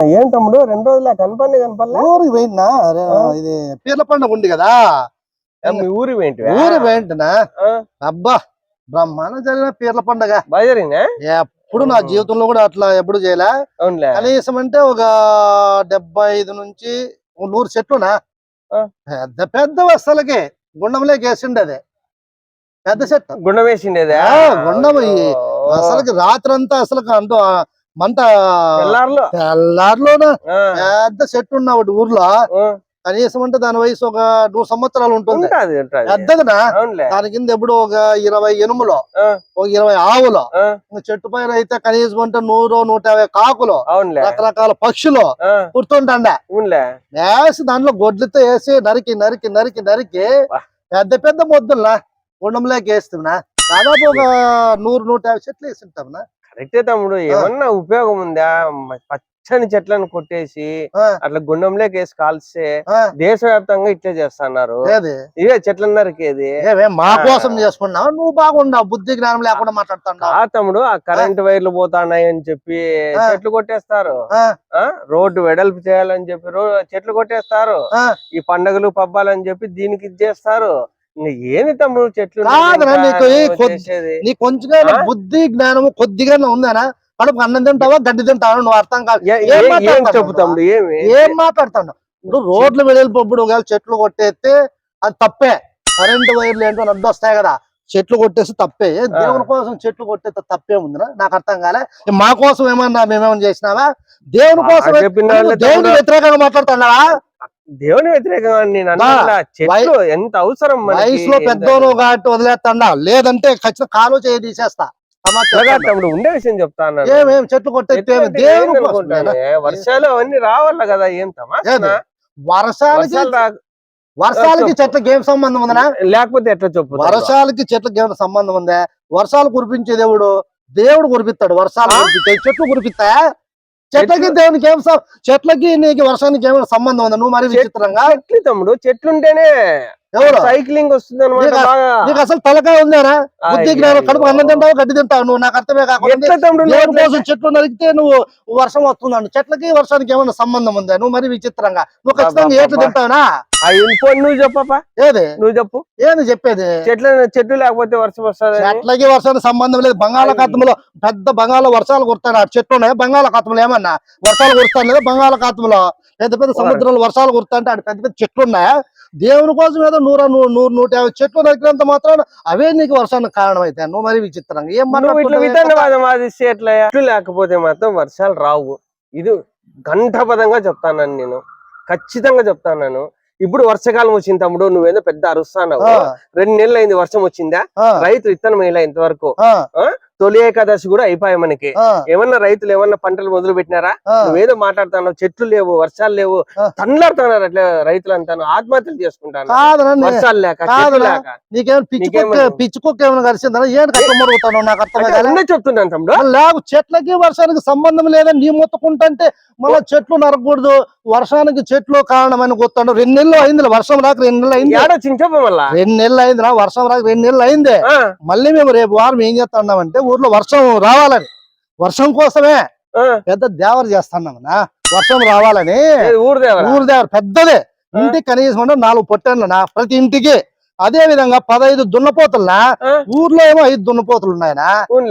ఏం తమ్ముడు? రెండు రోజుల కనపడి కనపడలే? ఊరికి ఆ. ఇది పీర్ల పండుగ ఉంది కదా. మీ ఊరి ఏంటి ఊరి పోయింటున్నా అబ్బా బ్రహ్మాండం జరిగిన పీర్ల పండుగ. బయలుదేరినా ఎప్పుడు నా జీవితంలో కూడా అట్లా ఎప్పుడు చేయలే. కనీసం అంటే ఒక డెబ్బై ఐదు నుంచి నూరు చెట్లునా. పెద్ద పెద్ద అసలుకి గుండంలో వేసిండే అది. పెద్ద చెట్టు గుండం వేసిండేదా? గుండం అసలుకి రాత్రి అంతా అసలు అంటూ మంట తెల్లారులో. తెల్లారిలోన? పెద్ద చెట్టు ఉన్న ఒకటి ఊర్లో. కనీసం అంటే దాని వయసు ఒక నూరు సంవత్సరాలు ఉంటుంది. అవునులే. దాని కింద ఎప్పుడు ఒక ఇరవై ఎనుములు. ఒక ఇరవై ఆవులు చెట్టు పైన అయితే కనీసం అంటే నూరు నూట యాభై కాకులు రకరకాల పక్షులు అవునులే. వేసి దాంట్లో గొడ్లతో వేసి నరికి నరికి నరికి నరికి. పెద్ద పెద్ద మొద్దుల్లా గుండంలోకి వేస్తున్నా దాదాపు ఒక నూరు నూట యాభై చెట్లు వేసింటాంనా కరెక్టే తమ్ముడు. ఏమన్నా ఉపయోగం ఉందా? పచ్చని చెట్లను కొట్టేసి. అట్లా గుండంలోకి వేసి కాల్స్తే దేశవ్యాప్తంగా ఇట్లే చేస్తున్నారు. ఇవే ఏమే మా. కోసం చేసుకున్నావు? నువ్వు బాగుండవు. బుద్ధి జ్ఞానం లేకుండా మాట్లాడుతున్నావు. ఆ తమ్ముడు ఆ కరెంట్ వైర్లు పోతాన్నాయి అని చెప్పి. చెట్లు కొట్టేస్తారు. రోడ్డు వెడల్పు చేయాలని చెప్పి చెట్లు కొట్టేస్తారు. ఈ పండగలు పబ్బాలని చెప్పి దీనికి ఇది చేస్తారు. ఏంది తమ్ముడు చెట్లు కాదురా, ఇంకా నీకు ఈ నువ్వు కొద్ది- చేసేది? నీ కొంచెంగా ఆ? బుద్ధి జ్ఞానము కొద్దిగా ఉందానా? కడుపు అన్నం తింటావా గడ్డి తింటావా? నువ్వు అర్థం కాదు. ఏ- ఏం ఏ- ఏం మాట్లాడతావు చెప్పు తమ్ముడు ఏమి? ఏం మాట్లాడుతున్నావు ఇప్పుడు రోడ్లు వెళ్ళినప్పుడు ఒకవేళ చెట్లు కొట్టేస్తే అది తప్పే. కరెంటు వైర్లు ఏంటో అడ్డు వస్తాయి కదా. చెట్లు కొట్టేసి తప్పే. ఏ దేవుని కోసం చెట్లు కొట్టేస్తే తప్పే ఉందిరా నాకు అర్థం కాలే. ఏ మా కోసం ఏమన్నా మేమేమన్నా చేసినావా? దేవుని కోసం ఆ చెప్పిన వాళ్ళే దేవుని తమ్ముడు. వ్యతిరేకంగా మాట్లాడుతున్నావా? దేవుని వ్యతిరేకంగా నేను అన్నా చెట్లు ఎంత అవసరం వయసులో పెద్దోను కాబట్టి వదిలేస్తాడా లేదంటే ఖచ్చితంగా కాలు చేయి తీసేస్తా. తమ్ముడు ఉండే విషయం చెప్తాను ఏమేం చెట్లు అనుకుంటానే? వర్షాలు అవన్నీ రావాల కదా ఏం ఏది? వర్షాలకి వర్షాలకి చెట్లకి ఏం సంబంధం ఉందనా లేకపోతే ఎట్లా చెప్పు? వర్షాలకి చెట్లకి ఏమైనా సంబంధం ఉందా వర్షాలు కురిపించే దేవుడు దేవుడు కురిపిస్తాడు వర్షాలు? కురిపిస్తాయి చెట్లు కురిపిస్తా చెట్లకి చెట్లు- దేవునికి ఏం చెట్లకి నీకు వర్షానికి ఏమైనా సంబంధం ఉందా? నువ్వు మరి విచిత్రంగా? చెట్లు తమ్ముడు చెట్లుంటేనే సైక్లింగ్ వస్తుంది అనమాట నీకు- అసలు తలకాయ ఉందారా బుద్ధి జ్ఞానం కడుపు అన్నం తింటావు గడ్డి తింటావు? నువ్వు నాకు అర్థమే కాకుండా కోసం చెట్లు నరికితే నువ్వు వర్షం వస్తుందండి చెట్లకి వర్షానికి ఏమైనా సంబంధం ఉందా? నువ్వు మరి విచిత్రంగా. నువ్వు ఖచ్చితంగా ఏట్లు. తింటావునా? నువ్వు చెప్పప్పా ఏది? నువ్వు చెప్పు. ఏంది చెప్పేది? చెట్లు చెట్లు లేకపోతే వర్షం వస్తుంది చెట్లకి వర్షానికి సంబంధం లేదు. బంగాళాఖాతంలో పెద్ద బంగాళ వర్షాలు కురుతాయి ఆ చెట్లు ఉన్నాయి? బంగాళాఖాతంలో ఏమన్నా? వర్షాలు కురుస్తాయి లేదా బంగాళాఖాతంలో? పెద్ద పెద్ద సముద్రంలో వర్షాలు కురుతాయంటే ఆడ పెద్ద పెద్ద చెట్లు ఉన్నాయా? దేవుని కోసం ఏదో నూర నూరు నూరు నూట యాభై చెట్లు నరికినంత మాత్రం అవే నీకు వర్షానికి కారణం అయితే నువ్వు మరి విచిత్రంగా ఏం వాదిస్తే ఎట్లా లేకపోతే మాత్రం వర్షాలు రావు. ఇది గంటపదంగా చెప్తాను నేను. ఖచ్చితంగా చెప్తాను ఇప్పుడు వర్షాకాలం వచ్చింది తమ్ముడు నువ్వేదో పెద్ద అరుస్తావు ఆ, రెండు నెలలు అయింది వర్షం వచ్చిందా? రైతు విత్తనం వేయలే ఇంతవరకు. తొలి ఏకాదశి కూడా అయిపోయాయి మనకి. ఏమన్నా రైతులు ఏమన్నా పంటలు మొదలు పెట్టినారా. నువ్వేదో మాట్లాడుతున్నావు చెట్లు లేవు వర్షాలు లేవు ఆ. తన్లాడుతున్నారు అట్లా రైతులు అంతాను ఆత్మహత్యలు చేసుకుంటాను. వర్షాలు లేక చెట్లు కాదురా. లేక. నీకేమైనా పిచ్చి కుక్క నీకేమన్నా? పిచ్చి కుక్క ఏమైనా కలిసిందా ఏంటి నాకు అర్థం చెప్తున్నాను తమ్ముడు. లేవు చెట్లకి వర్షానికి సంబంధం లేదని నీ మొత్తుకుంటుంటే మళ్ళీ చెట్లు నరకకూడదు వర్షానికి చెట్లు కారణమని గుర్తాడు రెండు నెలలు అయింది వర్షం రాక రెండు నెలలు అయింది. రెండు నెలలు అయింది రా వర్షం రాక రెండు నెలలు అయింది. మళ్ళీ మేము రేపు వారం ఏం చేస్తున్నామంటే ఊర్లో వర్షం రావాలని. వర్షం కోసమే పెద్ద దేవర చేస్తున్నామన్నా. వర్షం రావాలని ఊరు దేవరా? ఊరు దేవర పెద్దదే. ఇంటికి కనీసం నాలుగు పొట్టెన్లునా ప్రతి ఇంటికి. అదే విధంగా పదహైదు దున్నపోతులునా ఆ. ఊర్లో ఏమో ఐదు దున్నపోతులు ఉన్నాయనా?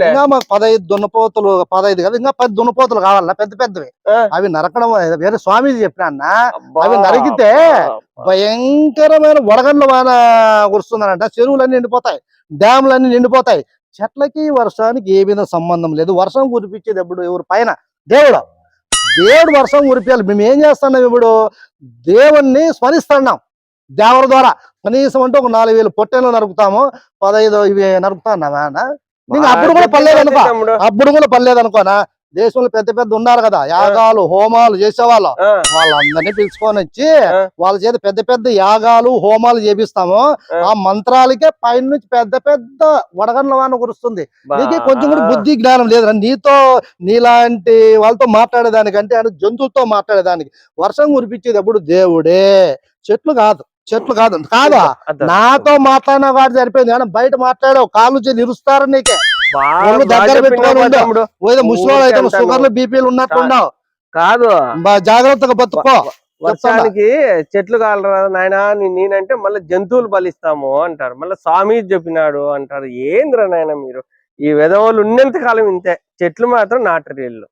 ఇంకా మాకు పదహైదు దున్నపోతులు పదహైదు కదా ఇంకా పది దున్నపోతులు కావాలన్నా పెద్ద పెద్దవి. అవి నరకడం వేరే స్వామీజీ చెప్పిన అవి నరికితే. భయంకరమైన వడగండ్ల వాన కురుస్తుందనంట. చెరువులన్నీ నిండిపోతాయి డ్యాములన్నీ నిండిపోతాయి. చెట్లకి వర్షానికి ఏ విధంగా సంబంధం లేదు. వర్షం కురిపించేది ఎప్పుడు? ఎవరు? పైన. దేవుడు. దేవుడు వర్షం కురిపించాలి మేము ఏం చేస్తున్నాం ఇప్పుడు? దేవుణ్ణి స్మరిస్తున్నాం. దేవర ద్వారా కనీసం అంటే ఒక నాలుగు వేలు పొట్టెలు నరుకుతాము పదహైదు ఇవి నరుకుతాన్నామా అన్న? నీకు అప్పుడు కూడా పర్లేదు అనుకో. అప్పుడు కూడా పర్లేదు అనుకోనా దేశంలో పెద్ద పెద్ద ఉన్నారు కదా. యాగాలు హోమాలు చేసేవాళ్ళు. వాళ్ళందరినీ పిలుచుకొని వచ్చి. వాళ్ళ చేత పెద్ద పెద్ద యాగాలు హోమాలు చేపిస్తాము. ఆ. మంత్రాలకే పైన నుంచి పెద్ద పెద్ద వడగండ్ల వాన కురుస్తుంది. నీకు కొంచెం కూడా బుద్ధి జ్ఞానం లేదు నీతో నీలాంటి వాళ్ళతో మాట్లాడేదానికంటే అంటే జంతువులతో మాట్లాడేదానికి వర్షం కురిపించేది ఎప్పుడు దేవుడే. చెట్లు కాదు. చెట్లు కాదు కాదా. నాతో మాట్లాడిన వాడు సరిపోయింది. కానీ బయట మాట్లాడావు కాళ్ళు చేసి నిరుస్తారు నీకే? దగ్గర ఏదో ముసలి అయితే షుగర్లు బీపీలు ఉన్నట్టున్నావు. కాదు. జాగ్రత్తగా బతుకో. వర్షానికి చెట్లు కాలరా నాయనా నేనంటే మళ్ళీ జంతువులు బలిస్తాము అంటారు. మళ్ళీ స్వామి చెప్పినాడు అంటారు. ఏంద్రా నాయన మీరు? ఈ విధవులు ఉన్నంత కాలం ఇంతే. చెట్లు మాత్రం నాటరు వీళ్ళు